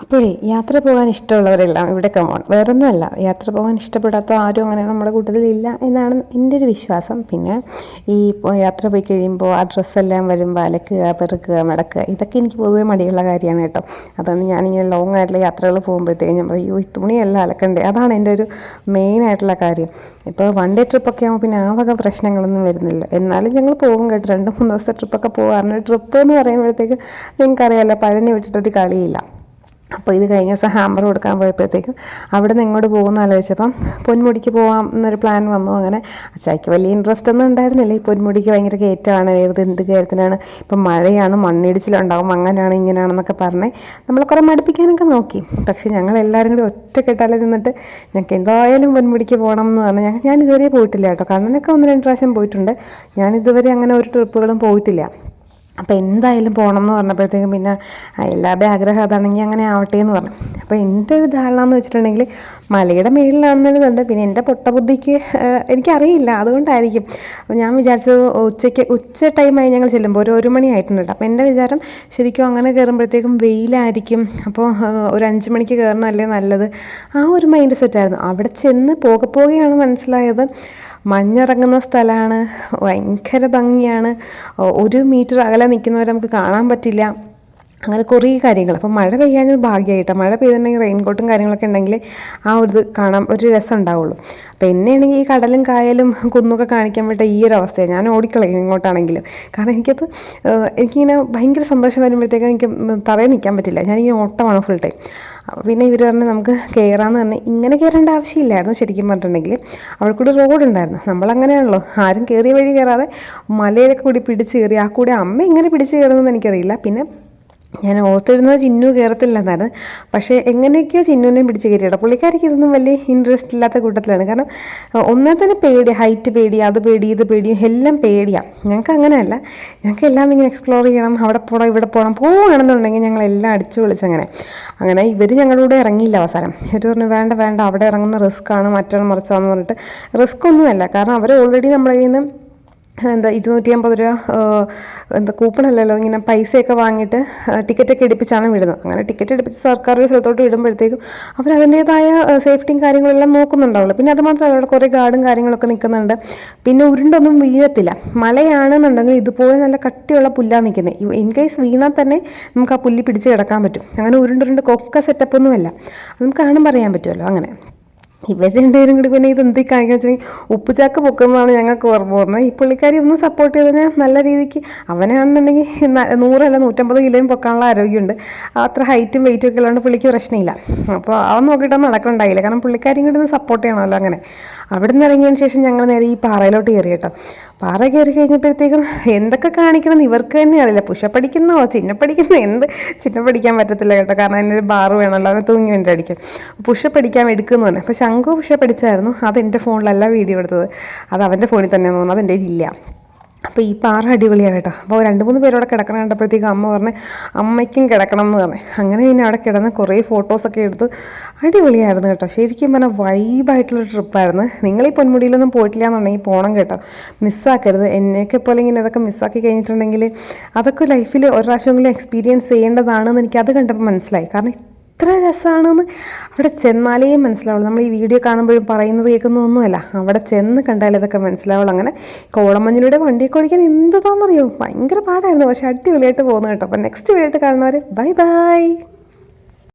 അപ്പോഴേ യാത്ര പോകാൻ ഇഷ്ടമുള്ളവരെല്ലാം ഇവിടെ കമോൺ വേറൊന്നുമല്ല യാത്ര പോകാൻ ഇഷ്ടപ്പെടാത്ത ആരും അങ്ങനെ നമ്മുടെ കൂട്ടത്തിൽ ഇല്ല എന്നാണ് എന്റെ ഒരു വിശ്വാസം. പിന്നെ ഈ യാത്ര പോയി കഴിയുമ്പോൾ ആ ഡ്രസ്സെല്ലാം വരുമ്പോൾ അലക്കുക പെറുക്കുക മടക്കുക ഇതൊക്കെ എനിക്ക് പൊതുവേ മടിയുള്ള കാര്യമാണ് കേട്ടോ. അതുകൊണ്ട് ഞാനിങ്ങനെ ലോങ് ആയിട്ടുള്ള യാത്രകൾ പോകുമ്പോഴത്തേക്കും ഞാൻ പറയും "അയ്യോ, ഈ തുണിയെല്ലാം അലക്കണ്ടേ? അതാണ് എന്റെ ഒരു മെയിൻ ആയിട്ടുള്ള കാര്യം. ഇപ്പോൾ വൺ ഡേ ട്രിപ്പൊക്കെ ആകുമ്പോൾ പിന്നെ ആ വക പ്രശ്നങ്ങളൊന്നും വരുന്നില്ല. എന്നാലും ഞങ്ങൾ പോകും കേട്ടോ. രണ്ട് മൂന്ന് ദിവസത്തെ ട്രിപ്പൊക്കെ പോകാറുണ്ട്. ട്രിപ്പ് എന്ന് പറയുമ്പോഴത്തേക്ക് നിങ്ങൾക്കറിയാമല്ലോ പഴനി വിട്ടിട്ടൊരു കളിയില്ല. അപ്പോൾ ഇത് കഴിഞ്ഞ ദിവസം ഹാമ്പർ കൊടുക്കാൻ പോയപ്പോഴത്തേക്കും അവിടെ നിന്ന് ഇങ്ങോട്ട് പോകുമെന്ന് ആലോചിച്ചപ്പം പൊന്മുടിക്ക് പോകാം എന്നൊരു പ്ലാൻ വന്നു. അങ്ങനെ അച്ചായ്ക്ക് വലിയ ഇൻട്രസ്റ്റ് ഒന്നും ഉണ്ടായിരുന്നില്ല. ഈ പൊന്മുടിക്ക് ഭയങ്കര കയറ്റമാണ് വേറെ എന്ത് കാര്യത്തിനാണ് ഇപ്പം മഴയാണ് മണ്ണിടിച്ചിലുണ്ടാകും അങ്ങനെയാണ് ഇങ്ങനെയാണെന്നൊക്കെ പറഞ്ഞ് നമ്മൾ കുറേ മടുപ്പിക്കാനൊക്കെ നോക്കി. പക്ഷേ ഞങ്ങൾ എല്ലാവരും കൂടി ഒറ്റക്കെട്ടാലെ നിന്നിട്ട് ഞങ്ങൾക്ക് എന്തായാലും പൊന്മുടിക്ക് പോകണം എന്ന് പറഞ്ഞു ഞാൻ ഇതുവരെ പോയിട്ടില്ല കേട്ടോ. കണ്ണനൊക്കെ ഒന്ന് രണ്ട് പ്രാവശ്യം പോയിട്ടുണ്ട്. ഞാൻ ഇതുവരെ അങ്ങനെ ഒരു ട്രിപ്പുകളും പോയിട്ടില്ല. അപ്പോൾ എന്തായാലും പോകണം എന്ന് പറഞ്ഞപ്പോഴത്തേക്കും പിന്നെ എല്ലാവരുടെയും ആഗ്രഹം അതാണെങ്കിൽ അങ്ങനെ ആവട്ടെ എന്ന് പറഞ്ഞു. അപ്പോൾ എന്റെ ഒരു ധാരണ എന്ന് വെച്ചിട്ടുണ്ടെങ്കിൽ മലയുടെ മേളിലാണെന്നുണ്ട് പിന്നെ എന്റെ പൊട്ടബുദ്ധിക്ക് എനിക്കറിയില്ല. അതുകൊണ്ടായിരിക്കും. അപ്പോൾ ഞാൻ വിചാരിച്ചത് ഉച്ചയ്ക്ക് ഉച്ച ടൈമായി ഞങ്ങൾ ചെല്ലുമ്പോൾ ഒരു ഒരു മണി ആയിട്ടുണ്ട് അപ്പോൾ എന്റെ വിചാരം ശരിക്കും അങ്ങനെ കയറുമ്പോഴത്തേക്കും വെയിലായിരിക്കും. അപ്പോൾ ഒരു അഞ്ച് മണിക്ക് കയറണമല്ലേ നല്ലത്. ആ ഒരു മൈൻഡ് സെറ്റായിരുന്നു. അവിടെ ചെന്ന് പോകെ പോകെയാണ് മനസ്സിലായത്. മഞ്ഞിറങ്ങുന്ന സ്ഥലമാണ്. ഭയങ്കര ഭംഗിയാണ്. ഒരു മീറ്റർ അകലെ നിൽക്കുന്നവരെ നമുക്ക് കാണാൻ പറ്റില്ല. അങ്ങനെ കുറേ കാര്യങ്ങൾ. അപ്പോൾ മഴ പെയ്യാഞ്ഞത് ഭാഗ്യമായിട്ടാണ് മഴ പെയ്തിട്ടുണ്ടെങ്കിൽ റെയിൻകോട്ടും കാര്യങ്ങളൊക്കെ ഉണ്ടെങ്കിൽ ആ ഒരു കാണാൻ ഒരു രസം ഉണ്ടാവുള്ളൂ. അപ്പോൾ എന്നെയാണെങ്കിൽ ഈ കടലും കായലും കുന്നൊക്കെ കാണിക്കാൻ വേണ്ടി ഈ ഒരു അവസ്ഥയാണ്. ഞാൻ ഓടിക്കളയും ഇങ്ങോട്ടാണെങ്കിലും. കാരണം എനിക്കത് എനിക്കിങ്ങനെ ഭയങ്കര സന്തോഷം വരുമ്പോഴത്തേക്കും എനിക്ക് തറയിൽ നിൽക്കാൻ പറ്റില്ല. ഞാനിങ്ങനെ ഓട്ടമാണ് ഫുൾ ടൈം അപ്പോൾ പിന്നെ ഇവർ പറഞ്ഞ് നമുക്ക് കയറാമെന്ന് പറഞ്ഞ് ഇങ്ങനെ കയറേണ്ട ആവശ്യമില്ലായിരുന്നു ശരിക്കും പറഞ്ഞിട്ടുണ്ടെങ്കിൽ അവിടെ കൂടി റോഡ് ഉണ്ടായിരുന്നു. നമ്മളങ്ങനെയാണല്ലോ ആരും കയറിയ വഴി കയറാതെ മലയിലൊക്കെ കൂടി പിടിച്ച് കയറി ആ കൂടി അമ്മ ഇങ്ങനെ പിടിച്ച് കയറുന്നതെന്ന് എനിക്കറിയില്ല. പിന്നെ ഞാൻ ഓർത്തിരുന്നത് ചിന്നു കയറത്തില്ല എന്നാണ് പക്ഷേ എങ്ങനെയൊക്കെയോ ചിന്നുവിനെയും പിടിച്ച് കയറ്റിയിട്ടോ. പുള്ളിക്കാരിക്ക് ഇതൊന്നും വലിയ ഇൻട്രസ്റ്റ് ഇല്ലാത്ത കൂട്ടത്തിലാണ്. കാരണം ഒന്നേ തന്നെ പേടി ഹൈറ്റ് പേടി അത് പേടി ഇത് പേടി എല്ലാം പേടിയാണ് ഞങ്ങൾക്ക് അങ്ങനെയല്ല. ഞങ്ങൾക്ക് എല്ലാം ഇങ്ങനെ എക്സ്പ്ലോർ ചെയ്യണം അവിടെ പോകണം ഇവിടെ പോകണം പോവുകയാണെന്നുണ്ടെങ്കിൽ ഞങ്ങൾ എല്ലാം അടിച്ചു വിളിച്ചങ്ങനെ അങ്ങനെ. ഇവർ ഞങ്ങളുടെ കൂടെ ഇറങ്ങിയില്ല അവസാനം. ഇവർ പറഞ്ഞു വേണ്ട വേണ്ട അവിടെ ഇറങ്ങുന്ന റിസ്ക് ആണ് മറ്റൊന്ന് മറിച്ചാന്ന് പറഞ്ഞിട്ട്. റിസ്ക് ഒന്നുമല്ല. കാരണം അവർ ഓൾറെഡി നമ്മുടെ കയ്യിൽ നിന്ന് എന്താ ഇരുന്നൂറ്റി അമ്പത് രൂപ എന്താ കൂപ്പണല്ലല്ലോ ഇങ്ങനെ പൈസയൊക്കെ വാങ്ങിയിട്ട് ടിക്കറ്റൊക്കെ എടുപ്പിച്ചാണ് വിടുന്നത്. അങ്ങനെ ടിക്കറ്റ് എടുപ്പിച്ച് സർക്കാർ ഒരു സ്ഥലത്തോട്ട് വിടുമ്പോഴത്തേക്കും അവർ അതിന്റേതായ സേഫ്റ്റിയും കാര്യങ്ങളെല്ലാം നോക്കുന്നുണ്ടാവുള്ളൂ. പിന്നെ അത് അവിടെ കുറേ ഗാർഡും കാര്യങ്ങളൊക്കെ നിൽക്കുന്നുണ്ട്. പിന്നെ ഉരുണ്ടൊന്നും വീഴത്തില്ല. മലയാണെന്നുണ്ടെങ്കിൽ ഇതുപോലെ നല്ല കട്ടിയുള്ള പുല്ലാണ് നിൽക്കുന്നത് ഇൻ കേസ് വീണാൽ തന്നെ നമുക്ക് ആ പുല്ലി പിടിച്ച് കിടക്കാൻ പറ്റും. അങ്ങനെ ഉരുണ്ടുരുണ്ട് കൊക്ക സെറ്റപ്പൊന്നുമല്ല നമുക്ക് കാണുമ്പോൾ പറയാൻ പറ്റുമല്ലോ അങ്ങനെ. ഇവർ രണ്ടുപേരും കൂടി പിന്നെ ഇത് എന്തി കാണിക്കുക ഉപ്പുചാക്ക് പൊക്കുന്നതാണ് ഞങ്ങൾക്ക് ഓർമ്മ പോകുന്നത് ഈ പുള്ളിക്കാരി ഒന്ന് സപ്പോർട്ട് ചെയ്തതിന് നല്ല രീതിക്ക് അവനാണെന്നുണ്ടെങ്കിൽ നൂറല്ല നൂറ്റമ്പത് കിലോയും പൊക്കാനുള്ള ആരോഗ്യമുണ്ട്. അത്ര ഹൈറ്റും വെയിറ്റും ഒക്കെ ഉള്ളതുകൊണ്ട് പുള്ളിക്ക് പ്രശ്നമില്ല. അപ്പോൾ അവൻ നോക്കിയിട്ടൊന്നും നടക്കണ്ടായില്ല. കാരണം പുള്ളിക്കാരിയും കൂടി ഒന്ന് സപ്പോർട്ട് ചെയ്യണമല്ലോ അങ്ങനെ. അവിടെ നിന്ന് ഇറങ്ങിയതിന് ശേഷം ഞങ്ങൾ നേരെ ഈ പാറയിലോട്ട് കയറി കേട്ടോ. പാറ കയറി കഴിഞ്ഞപ്പോഴത്തേക്കും എന്തൊക്കെ കാണിക്കണം ഇവർക്ക് തന്നെ അറിയില്ല. പുഷപ്പടിക്കുന്നോ ചിന്നപ്പടിക്കുന്നോ എന്ത് ചിന്നപ്പടിക്കാൻ പറ്റത്തില്ല കേട്ടോ. കാരണം അതിനൊരു ബാറ് വേണമല്ലോ അവനെ തൂങ്ങി വേണ്ടി അടിക്കും. പുഷപ്പടിക്കാൻ എടുക്കുന്നു തന്നെ അപ്പോൾ ശംഖു പുഷപ്പടിച്ചായിരുന്നു അത് എന്റെ ഫോണിലല്ല വീഡിയോ എടുത്തത്. അത് അവന്റെ ഫോണിൽ തന്നെയാണെന്ന് തോന്നുന്നു. അതെന്റെ ഇല്ല അപ്പോൾ ഈ പാറ അടിപൊളിയാണ് കേട്ടോ. അപ്പോൾ രണ്ട് മൂന്ന് പേരോടെ കിടക്കണം കണ്ടപ്പോഴത്തേക്കും അമ്മ പറഞ്ഞ് അമ്മയ്ക്കും കിടക്കണം എന്ന് പറഞ്ഞു. അങ്ങനെ പിന്നെ അവിടെ കിടന്ന് കുറേ ഫോട്ടോസൊക്കെ എടുത്ത് അടിപൊളിയായിരുന്നു കേട്ടോ. ശരിക്കും പറഞ്ഞാൽ വൈബായിട്ടുള്ള ട്രിപ്പായിരുന്നു നിങ്ങൾ ഈ പൊന്മുടിയിലൊന്നും പോയിട്ടില്ല എന്നുണ്ടെങ്കിൽ പോകണം കേട്ടോ മിസ്സാക്കരുത് എന്നെയൊക്കെ പോലെ ഇങ്ങനെ ഇതൊക്കെ മിസ്സാക്കി കഴിഞ്ഞിട്ടുണ്ടെങ്കിൽ അതൊക്കെ ലൈഫിൽ ഒരു പ്രാവശ്യമെങ്കിലും എക്സ്പീരിയൻസ് ചെയ്യേണ്ടതാണെന്ന് എനിക്ക് അത് കണ്ടപ്പോൾ മനസ്സിലായി. കാരണം ഇത്ര രസമാണെന്ന് അവിടെ ചെന്നാലേ മനസ്സിലാവുള്ളൂ. നമ്മൾ ഈ വീഡിയോ കാണുമ്പോഴും പറയുന്നത് കേൾക്കുന്നതൊന്നുമല്ല. അവിടെ ചെന്ന് കണ്ടാലേ ഇതൊക്കെ മനസ്സിലാവുള്ളൂ. അങ്ങനെ കോളമഞ്ഞിലൂടെ വണ്ടിയൊക്കെ ഓടിക്കാൻ എന്തുതാണെന്നറിയോ ഭയങ്കര പാടായിരുന്നു. പക്ഷെ അടിപൊളിയായിട്ട് പോകുന്നു കേട്ടോ. അപ്പം നെക്സ്റ്റ് വീഡിയോ ആയിട്ട് കാണുന്നവർ ബൈ ബൈ